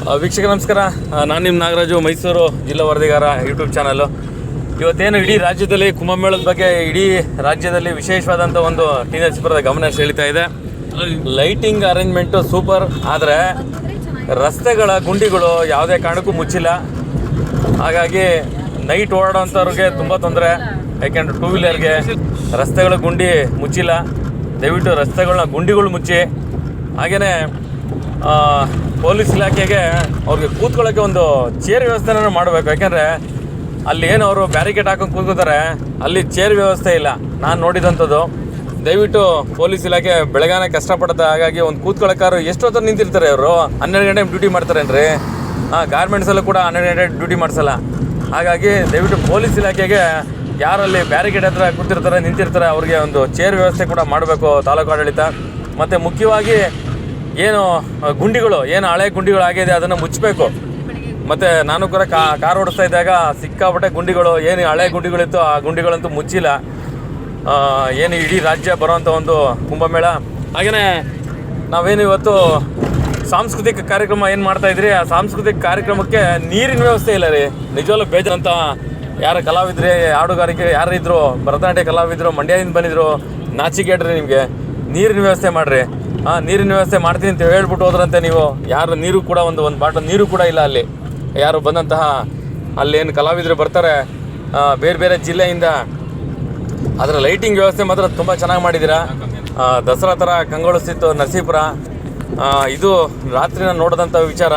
ವೀಕ್ಷಕ ನಮಸ್ಕಾರ. ನಾನು ನಿಮ್ಮ ನಾಗರಾಜು, ಮೈಸೂರು ಜಿಲ್ಲಾ ವರದಿಗಾರ ಯೂಟ್ಯೂಬ್ ಚಾನಲು ಇವತ್ತೇನು ಇಡೀ ರಾಜ್ಯದಲ್ಲಿ ಕುಂಭಮೇಳದ ಬಗ್ಗೆ ಇಡೀ ರಾಜ್ಯದಲ್ಲಿ ವಿಶೇಷವಾದಂಥ ಒಂದು ಟಿ ನರಸೀಪುರದ ಗಮನ ಸೆಳೀತಾ ಇದೆ. ಲೈಟಿಂಗ್ ಅರೇಂಜ್ಮೆಂಟು ಸೂಪರ್ ಆದರೆ ರಸ್ತೆಗಳ ಗುಂಡಿಗಳು ಯಾವುದೇ ಕಾರಣಕ್ಕೂ ಮುಚ್ಚಿಲ್ಲ. ಹಾಗಾಗಿ ನೈಟ್ ಓಡಾಡೋಂಥವ್ರಿಗೆ ತುಂಬ ತೊಂದರೆ. ಯಾಕೆಂದ್ರೆ ಟೂ ವೀಲರ್ಗೆ ರಸ್ತೆಗಳ ಗುಂಡಿ ಮುಚ್ಚಿಲ್ಲ. ದಯವಿಟ್ಟು ರಸ್ತೆಗಳನ್ನ ಗುಂಡಿಗಳು ಮುಚ್ಚಿ. ಹಾಗೆಯೇ ಪೊಲೀಸ್ ಇಲಾಖೆಗೆ ಅವ್ರಿಗೆ ಕೂತ್ಕೊಳ್ಳೋಕ್ಕೆ ಒಂದು ಚೇರ್ ವ್ಯವಸ್ಥೆನ ಮಾಡಬೇಕು. ಯಾಕೆಂದರೆ ಅಲ್ಲಿ ಏನು ಅವರು ಬ್ಯಾರಿಕೇಡ್ ಹಾಕೊಂಡು ಕೂತ್ಕೋತಾರೆ ಅಲ್ಲಿ ಚೇರ್ ವ್ಯವಸ್ಥೆ ಇಲ್ಲ. ನಾನು ನೋಡಿದಂಥದ್ದು, ದಯವಿಟ್ಟು ಪೊಲೀಸ್ ಇಲಾಖೆ ಬೆಳಗಾನೆ ಕಷ್ಟಪಡುತ್ತೆ ಹಾಗಾಗಿ ಒಂದು ಕೂತ್ಕೊಳ್ಳೋಕ್ಕಾರು ಎಷ್ಟೊತ್ತು ನಿಂತಿರ್ತಾರೆ ಅವರು? ಹನ್ನೆರಡು ಗಂಟೆ ಡ್ಯೂಟಿ ಮಾಡ್ತಾರೇನ್ರಿ? ಹಾಂ ಗಾರ್ಮೆಂಟ್ಸಲ್ಲೂ ಕೂಡ ಹನ್ನೆರಡು ಗಂಟೆ ಡ್ಯೂಟಿ ಮಾಡಿಸಲ್ಲ. ಹಾಗಾಗಿ ದಯವಿಟ್ಟು ಪೊಲೀಸ್ ಇಲಾಖೆಗೆ ಯಾರಲ್ಲಿ ಬ್ಯಾರಿಕೇಡ್ ಹತ್ರ ಕೂತಿರ್ತಾರೆ, ನಿಂತಿರ್ತಾರೆ, ಅವ್ರಿಗೆ ಒಂದು ಚೇರ್ ವ್ಯವಸ್ಥೆ ಕೂಡ ಮಾಡಬೇಕು ತಾಲೂಕು ಆಡಳಿತ. ಮತ್ತು ಮುಖ್ಯವಾಗಿ ಏನು ಗುಂಡಿಗಳು, ಏನು ಹಳೆ ಗುಂಡಿಗಳು ಆಗಿದೆ ಅದನ್ನು ಮುಚ್ಚಬೇಕು ಮತ್ತು ನಾನು ಕೂಡ ಕಾ, ಕಾರ್ ಓಡಿಸ್ತಾ ಇದ್ದಾಗ ಸಿಕ್ಕಾಪಟ್ಟೆ ಗುಂಡಿಗಳು, ಏನು ಹಳೆ ಗುಂಡಿಗಳಿತ್ತು, ಆ ಗುಂಡಿಗಳಂತೂ ಮುಚ್ಚಿಲ್ಲ. ಏನು ಇಡೀ ರಾಜ್ಯ ಬರುವಂಥ ಒಂದು ಕುಂಭಮೇಳ. ಹಾಗೆಯೇ ನಾವೇನು ಇವತ್ತು ಸಾಂಸ್ಕೃತಿಕ ಕಾರ್ಯಕ್ರಮ ಏನು ಮಾಡ್ತಾ ಇದ್ರಿ? ಆ ಸಾಂಸ್ಕೃತಿಕ ಕಾರ್ಯಕ್ರಮಕ್ಕೆ ನೀರಿನ ವ್ಯವಸ್ಥೆ ಇಲ್ಲ ರೀ. ನಿಜವಲ್ಲ ಬೇಜಾರಂತ. ಯಾರ ಕಲಾವಿದ್ರಿ, ಹಾಡುಗಾರಿಕೆ ಯಾರಿದ್ರು, ಭರತನಾಟ್ಯ ಕಲಾವಿದ್ರು, ಮಂಡ್ಯದಿಂದ ಬಂದಿದ್ರು ನಾಚಿಕೆಡ್ರಿ ನಿಮಗೆ. ನೀರಿನ ವ್ಯವಸ್ಥೆ ಮಾಡಿರಿ. ಹಾಂ, ನೀರಿನ ವ್ಯವಸ್ಥೆ ಮಾಡ್ತೀನಿ ಅಂತ ಹೇಳ್ಬಿಟ್ಟು ಹೋದ್ರಂತೆ ನೀವು. ಯಾರು ನೀರು ಕೂಡ ಒಂದು ಒಂದು ಬಾಟಲ್ ನೀರು ಕೂಡ ಇಲ್ಲ ಅಲ್ಲಿ. ಯಾರು ಬಂದಂತಹ ಅಲ್ಲೇನು ಕಲಾವಿದರು ಬರ್ತಾರೆ. ಬೇರೆ ಬೇರೆ ಜಿಲ್ಲೆಯಿಂದ. ಅದರ ಲೈಟಿಂಗ್ ವ್ಯವಸ್ಥೆ ಮಾತ್ರ ತುಂಬ ಚೆನ್ನಾಗಿ ಮಾಡಿದ್ದೀರಾ? ದಸರಾ ಥರ ಕಂಗೊಳಿಸ್ತಿತ್ತು ನರಸೀಪುರ. ಇದು ರಾತ್ರಿನ ನೋಡಿದಂಥ ವಿಚಾರ.